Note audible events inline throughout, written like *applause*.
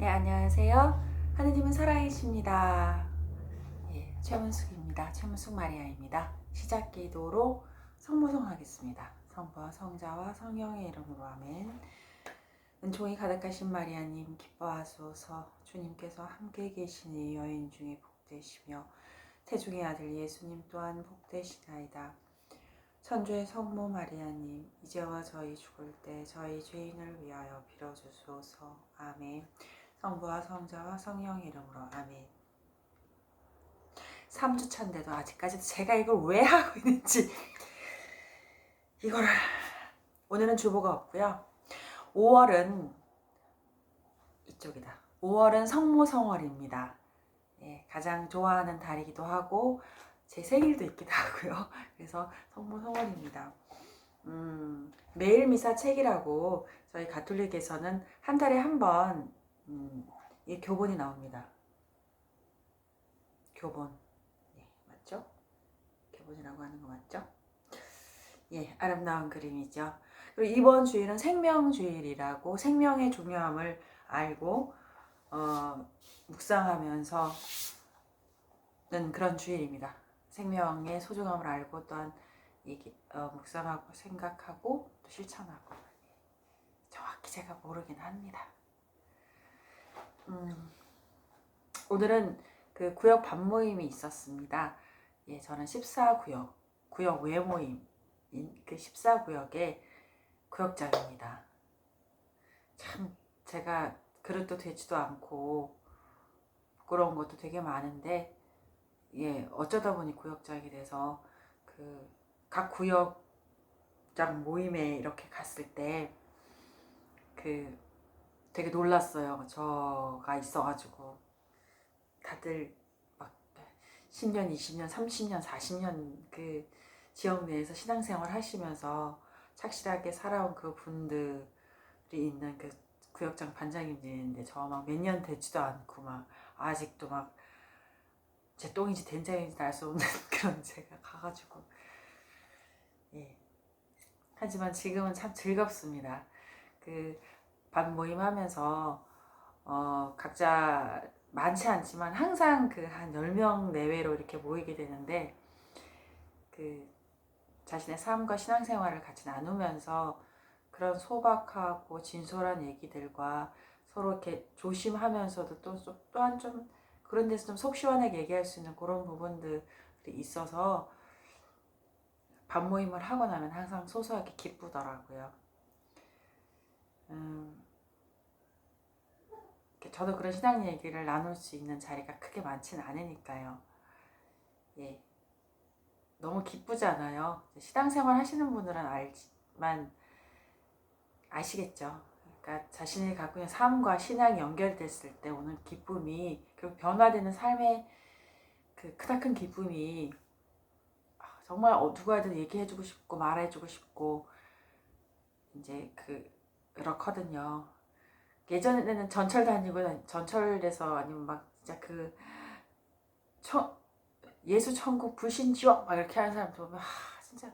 네, 안녕하세요. 하느님은 살아계십니다. 예, 최문숙입니다. 최문숙 마리아입니다. 시작 기도로 성모성 하겠습니다. 성부와 성자와 성령의 이름으로 아멘. 은총이 가득하신 마리아님 기뻐하소서 주님께서 함께 계시니 여인 중에 복되시며 태중의 아들 예수님 또한 복되시나이다. 천주의 성모 마리아님 이제와 저희 죽을 때 저희 죄인을 위하여 빌어주소서 아멘 성부와 성자와 성령의 이름으로. 아멘. 3주 차인데도 아직까지도 제가 이걸 왜 *laughs* 하고 있는지. 이거를 오늘은 주보가 없고요. 5월은 이쪽이다. 5월은 성모성월입니다. 예, 가장 좋아하는 달이기도 하고 제 생일도 있기도 하고요. *laughs* 그래서 성모성월입니다. 음, 매일 미사 책이라고 저희 가톨릭에서는 한 달에 한번 음, 이 교본이 나옵니다. 교본, 예, 맞죠? 교본이라고 하는 거 맞죠? 예, 아름다운 그림이죠. 그리고 이번 주일은 생명주일이라고 생명의 중요함을 알고 어, 묵상하면서 는 그런 주일입니다. 생명의 소중함을 알고 또한 얘기, 어, 묵상하고 생각하고 또 실천하고 정확히 제가 모르긴 합니다. 음, 오늘은 그 구역 반 모임이 있었습니다. 예, 저는 14구역, 구역 외 모임, 그 14구역의 구역장입니다. 참 제가 그릇도 되지도 않고 부끄러운 것도 되게 많은데 예, 어쩌다 보니 구역장이 돼서 그 각 구역장 모임에 이렇게 갔을 때 그 되게 놀랐어요. 저가 있어가지고. 다들 막 10년, 20년, 30년, 40년 그 지역 내에서 신앙생활 하시면서 착실하게 살아온 그 분들이 있는 그 구역장 반장님들인데 저 막 몇 년 되지도 않고 막 아직도 막 제 똥인지 된장인지 알 수 없는 *laughs* 그런 제가 가가지고. 예. 하지만 지금은 참 즐겁습니다. 그 반 모임하면서 어 각자 많지 않지만 항상 그 한 10명 내외로 이렇게 모이게 되는데 그 자신의 삶과 신앙생활을 같이 나누면서 그런 소박하고 진솔한 얘기들과 서로 이렇게 조심하면서도 또 또한 좀 그런 데서 좀 속 시원하게 얘기할 수 있는 그런 부분들이 있어서 밥 모임을 하고 나면 항상 소소하게 기쁘더라고요. 음, 저도 그런 신앙 얘기를 나눌 수 있는 자리가 크게 많지는 않으니까요. 예. 너무 기쁘잖아요. 신앙생활 하시는 분들은 알지만 아시겠죠. 그러니까 자신이 갖고 있는 삶과 신앙이 연결됐을 때 오는 기쁨이 그리고 변화되는 삶의 그 크다큰 기쁨이 아, 정말 어, 누구한테 얘기해주고 싶고 말해주고 싶고 이제 그 그렇거든요. 예전에는 전철 다니고 전철에서 아니면 막 진짜 그 천, 예수 천국 불신 지옥 막 이렇게 하는 사람 보면 아 진짜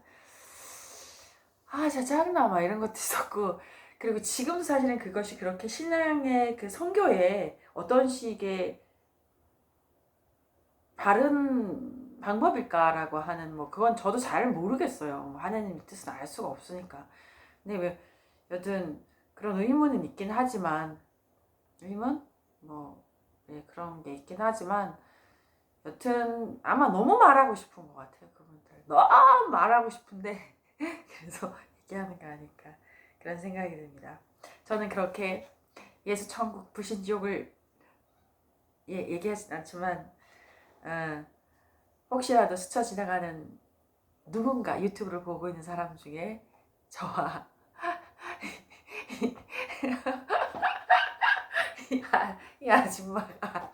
아 진짜 짜증나 막 이런 것도 있었고 그리고 지금 사실은 그것이 그렇게 신앙의 그 성교에 어떤 식의 바른 방법일까라고 하는 뭐 그건 저도 잘 모르겠어요. 뭐 하나님 뜻은 알 수가 없으니까. 근데 왜 여튼 그런 의문은 있긴 하지만 의문 뭐 네, 그런 게 있긴 하지만 여튼 아마 너무 말하고 싶은 것 같아요 그분들 너무 말하고 싶은데 *laughs* 그래서 얘기하는 거 아닐까 그런 생각이 듭니다. 저는 그렇게 예수 천국 불신 지옥을 예, 얘기하진 않지만 어, 혹시라도 스쳐 지나가는 누군가 유튜브를 보고 있는 사람 중에 저와 이, 아, 이 아줌마가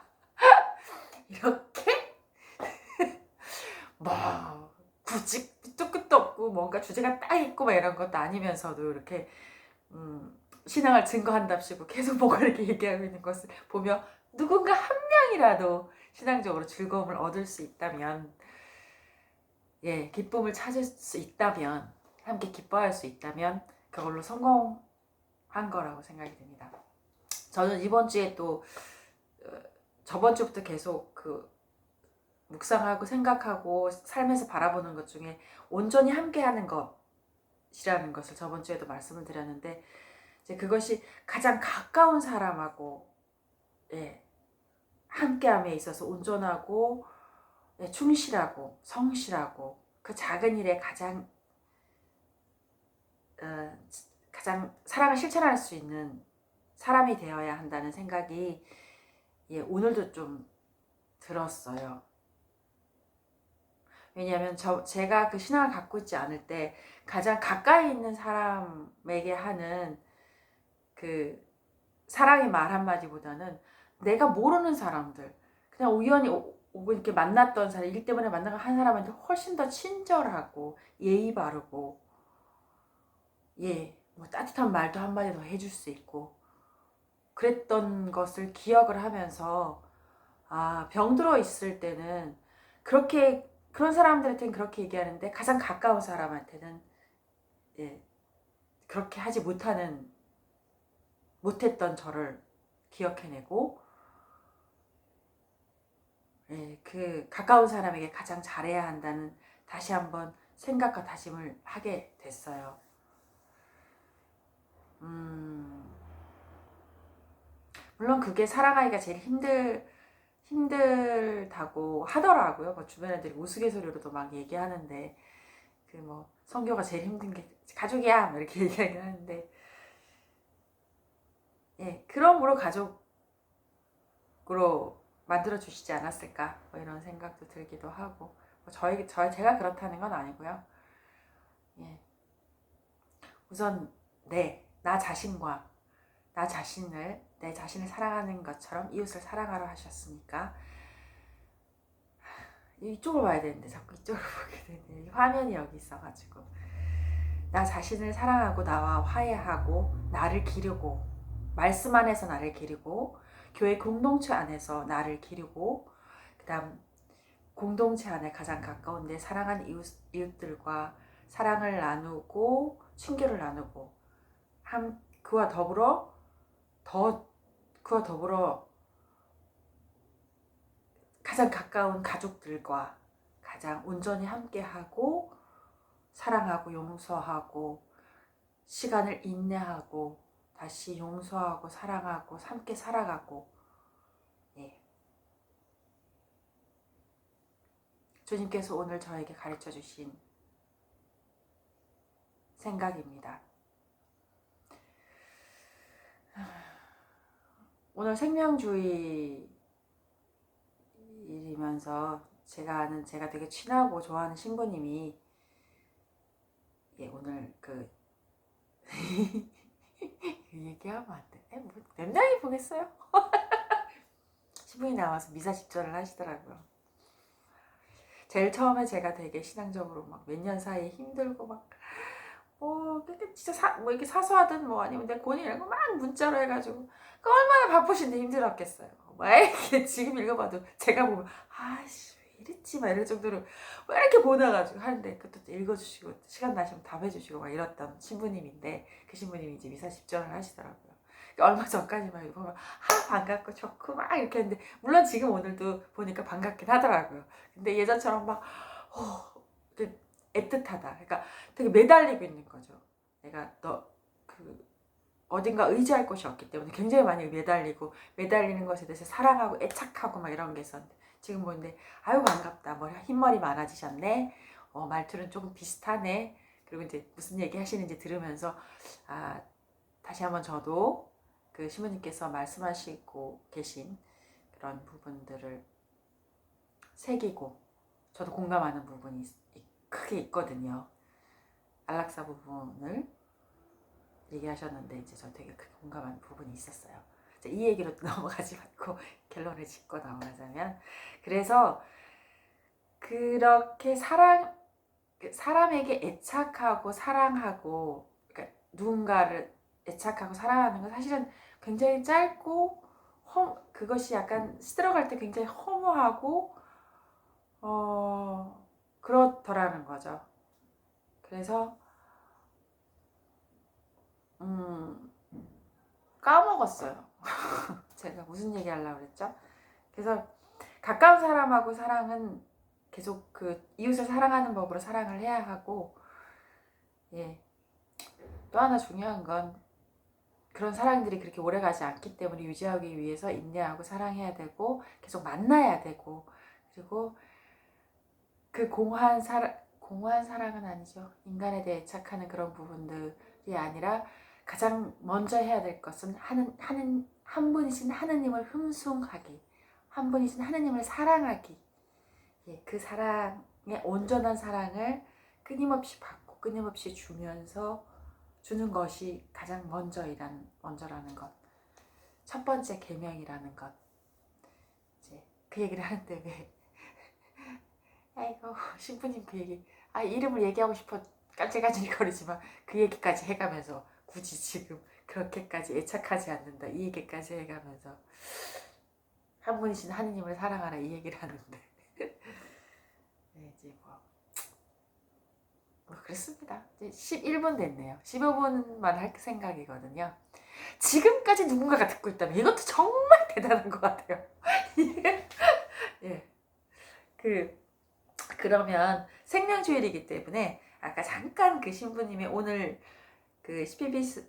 이렇게? *laughs* 뭐 굳이 끝도 끝도 없고 뭔가 주제가 딱 있고 막 이런 것도 아니면서도 이렇게 음, 신앙을 증거한답시고 계속 뭐가 이렇게 얘기하고 있는 것을 보며 누군가 한 명이라도 신앙적으로 즐거움을 얻을 수 있다면 예 기쁨을 찾을 수 있다면 함께 기뻐할 수 있다면 그걸로 성공 한 거라고 생각이 듭니다. 저는 이번 주에 또 어, 저번 주부터 계속 그 묵상하고 생각하고 삶에서 바라보는 것 중에 온전히 함께하는 것이라는 것을 저번 주에도 말씀을 드렸는데 이제 그것이 가장 가까운 사람하고 예, 함께함에 있어서 온전하고 예, 충실하고 성실하고 그 작은 일에 가장 어, 가장 사랑을 실천할 수 있는 사람이 되어야 한다는 생각이 예, 오늘도 좀 들었어요. 왜냐하면 저 제가 그 신앙을 갖고 있지 않을 때 가장 가까이 있는 사람에게 하는 그 사랑의 말 한마디보다는 내가 모르는 사람들 그냥 우연히 오, 고 이렇게 만났던 사람 일 때문에 만난 한 사람한테 훨씬 더 친절하고 예의 바르고 예, 뭐 따뜻한 말도 한마디 더 해줄 수 있고 그랬던 것을 기억을 하면서 아 병들어 있을 때는 그렇게 그런 사람들한테는 그렇게 얘기하는데 가장 가까운 사람한테는 예, 그렇게 하지 못하는 못했던 저를 기억해내고 예, 그 가까운 사람에게 가장 잘해야 한다는 다시 한번 생각과 다짐을 하게 됐어요. 음, 물론 그게 살아가기가 제일 힘들 힘들다고 하더라고요. 뭐 주변 애들이 우스갯소리로도 막 얘기하는데 그 뭐 성교가 제일 힘든 게 가족이야! 뭐 이렇게 *laughs* 얘기하는데 예 그러므로 가족으로 만들어 주시지 않았을까? 뭐 이런 생각도 들기도 하고 뭐 저희 저 제가 그렇다는 건 아니고요. 예. 우선 네 나 자신과 나 자신을 내 자신을 사랑하는 것처럼 이웃을 사랑하라 하셨으니까 이쪽을 봐야 되는데 자꾸 이쪽을 *laughs* 보게 되네. 화면이 여기 있어가지고 나 자신을 사랑하고 나와 화해하고 나를 기르고 말씀 안에서 나를 기르고 교회 공동체 안에서 나를 기르고 그다음 공동체 안에 가장 가까운데 사랑하는 이웃, 이웃들과 사랑을 나누고 친교를 나누고 함 그와 더불어 더 그와 더불어 가장 가까운 가족들과 가장 온전히 함께하고 사랑하고 용서하고 시간을 인내하고 다시 용서하고 사랑하고 함께 살아가고 예. 주님께서 오늘 저에게 가르쳐 주신 생각입니다. 오늘 생명주의이면서 제가 아는 제가 되게 친하고 좋아하는 신부님이 예 오늘 그 *laughs* 얘기하면 안 돼. 에, 뭐 mem냥이 보겠어요? *laughs* 신부님 나와서 미사 집전을 하시더라고요. 제일 처음에 제가 되게 신앙적으로 막 몇 년 사이에 힘들고 막 뭐, 진짜 사, 뭐 이렇게 사소하든 뭐 아니면 내 고민 이런 거막 문자로 해가지고 그 얼마나 바쁘신데 힘들었겠어요. 뭐 이렇게 *laughs* 지금 읽어봐도 제가 보면 아씨 왜 이랬지 막 이럴 정도로 왜 이렇게 보내가지고 하는데 그것도 읽어주시고 시간 나시면 답해주시고 막 이랬던 신부님인데 그 신부님이 이제 미사 집전을 하시더라고요. 그러니까 얼마 전까지만 보면 아 반갑고 좋고 막 이렇게 했는데 물론 지금 오늘도 보니까 반갑긴 하더라고요. 근데 예전처럼 막 어, 애틋하다. 그러니까 되게 매달리고 있는 거죠. 내가 너 그 어딘가 의지할 곳이 없기 때문에 굉장히 많이 매달리고 매달리는 것에 대해서 사랑하고 애착하고 막 이런 게 있었는데 지금 보는데 아유 반갑다 뭐 흰머리 많아지셨네 어, 말투는 조금 비슷하네 그리고 이제 무슨 얘기 하시는지 들으면서 아 다시 한번 저도 그 시모님께서 말씀하시고 계신 그런 부분들을 새기고 저도 공감하는 부분이 크게 있거든요 안락사 부분을 얘기하셨는데 이제 저 되게 크게 공감하는 부분이 있었어요. 이 얘기로 *laughs* 넘어가지 말고 결론을 짓고 넘어가자면 그래서 그렇게 사랑 그 사람에게 애착하고 사랑하고 그러니까 누군가를 애착하고 사랑하는 건 사실은 굉장히 짧고 허, 그것이 약간 스들어갈 때 굉장히 허무하고 어 그렇더라는 거죠. 그래서 음, 까먹었어요. *laughs* 제가 무슨 얘기 하려고 그랬죠? 그래서 가까운 사람하고 사랑은 계속 그 이웃을 사랑하는 법으로 사랑을 해야 하고 예. 또 하나 중요한 건 그런 사랑들이 그렇게 오래 가지 않기 때문에 유지하기 위해서 인내하고 사랑해야 되고 계속 만나야 되고 그리고 그 공허한 사랑 공허한 사랑은 아니죠. 인간에 대해 착하는 그런 부분들이 아니라 가장 먼저 해야 될 것은 하는 하는 한 분이신 하느님을 흠숭하기, 한 분이신 하느님을 사랑하기. 예, 그 사랑의 온전한 사랑을 끊임없이 받고 끊임없이 주면서 주는 것이 가장 먼저이란 먼저라는 것. 첫 번째 계명이라는 것. 이제 그 얘기를 하는데 왜 *laughs* 아이고 *laughs* 신부님 그 얘기 아 이름을 얘기하고 싶어 깜짝깜짝 거리지만 그 얘기까지 해가면서 굳이 지금 그렇게까지 애착하지 않는다 이 얘기까지 해가면서 한 분이신 하느님을 사랑하라 이 얘기를 하는데. *laughs* 네, 이제 뭐, 뭐 그렇습니다. 이제 11분 됐네요. 15분만 할 생각이거든요. 지금까지 누군가가 듣고 있다면 이것도 정말 *laughs* 대단한 것 같아요. *laughs* 예. 그 그러면 생명주일이기 때문에 아까 잠깐 그 신부님이 오늘 그 CPBS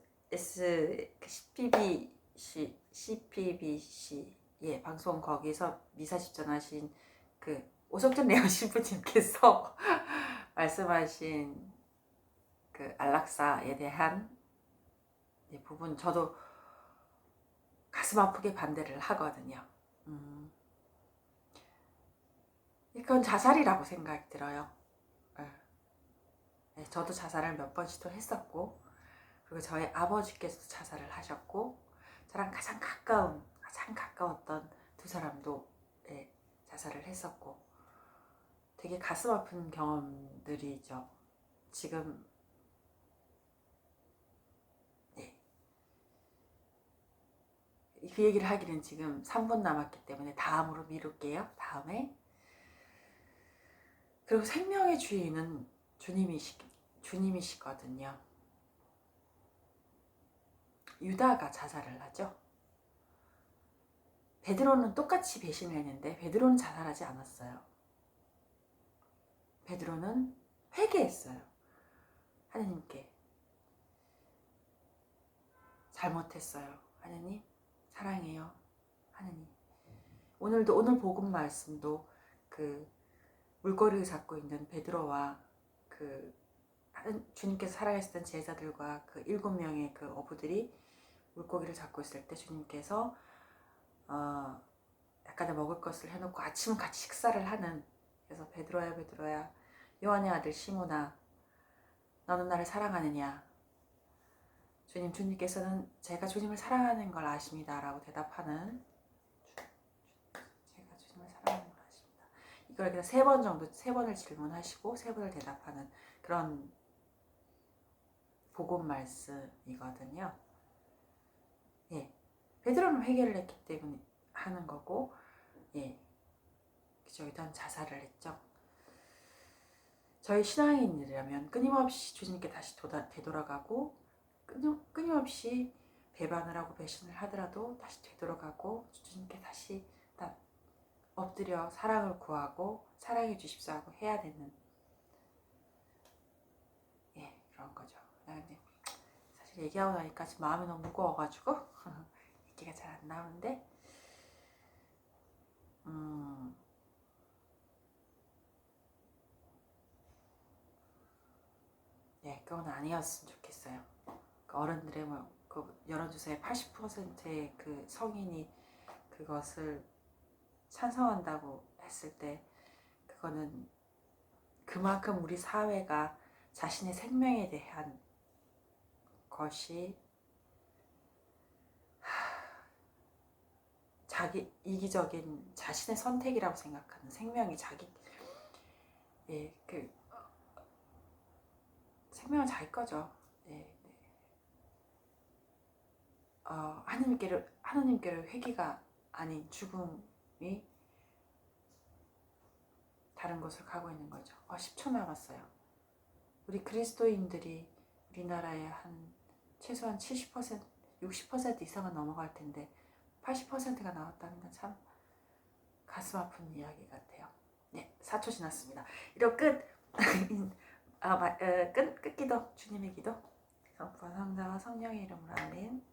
그 CPBC CPBC 예 방송 거기서 미사 집전하신 그 오석준 레오 *laughs* 신부님께서 *laughs* 말씀하신 그 안락사에 대한 예, 부분 저도 가슴 아프게 반대를 하거든요. 음. 이건 자살이라고 생각이 들어요. 예. 네, 저도 자살을 몇 번 시도했었고, 그리고 저희 아버지께서도 자살을 하셨고, 저랑 가장 가까운, 가장 가까웠던 두 사람도 네, 자살을 했었고, 되게 가슴 아픈 경험들이죠. 지금, 네. 그 얘기를 하기는 지금 3분 남았기 때문에 다음으로 미룰게요. 다음에. 그리고 생명의 주인은 주님이시, 주님이시거든요. 유다가 자살을 하죠. 베드로는 똑같이 배신을 했는데 베드로는 자살하지 않았어요. 베드로는 회개했어요. 하느님께 잘못했어요. 하느님 사랑해요. 하느님 오늘도 오늘 복음 말씀도 그 물거리를 잡고 있는 베드로와 그 주님께서 살아계시던 제자들과 그 일곱 명의 그 어부들이 물고기를 잡고 있을 때 주님께서 어 약간의 먹을 것을 해놓고 아침 같이 식사를 하는 그래서 베드로야 베드로야 요한의 아들 시모나 너는 나를 사랑하느냐? 주님 주님께서는 제가 주님을 사랑하는 걸 아십니다라고 대답하는 제가 주님을 사랑하는 걸 아십니다. 이걸 그냥 세 번 정도 세 번을 질문하시고 세 번을 대답하는 그런 복음 말씀이거든요. 예, 베드로는 회개를 했기 때문에 하는 거고, 예, 그죠? 일단 자살을 했죠. 저희 신앙인이라면 끊임없이 주님께 다시 도다, 되돌아가고 끊임, 끊임없이 배반을 하고 배신을 하더라도 다시 되돌아가고 주님께 다시 다 엎드려 사랑을 구하고 사랑해 주십사 하고 해야 되는 예 그런 거죠. 근데 사실 얘기하고 나니까 지금 마음이 너무 무거워가지고 *laughs* 얘기가 잘 안 나오는데 음 예, 그건 아니었으면 좋겠어요. 그 어른들의 뭐, 그 여론조사의 80%의 그 성인이 그것을 찬성한다고 했을 때, 그거는 그만큼 우리 사회가 자신의 생명에 대한 것이 자기 이기적인 자신의 선택이라고 생각하는 생명이 자기 예 그 생명은 자기 거죠. 예, 네. 어, 하느님께를 하느님께를 회개가 아닌 죽음 이 다른 곳을 가고 있는 거죠. 어, 10초 남았어요. 우리 그리스도인들이 우리나라의 한 최소한 70% 60% 이상은 넘어갈 텐데 80%가 나왔다는 건 참 가슴 아픈 이야기 같아요. 네, 4초 지났습니다. 이로 끝. *laughs* 아, 마, 어, 끝, 끝 기도. 주님의 기도. 성부와 성자와 성령의 이름으로 아멘.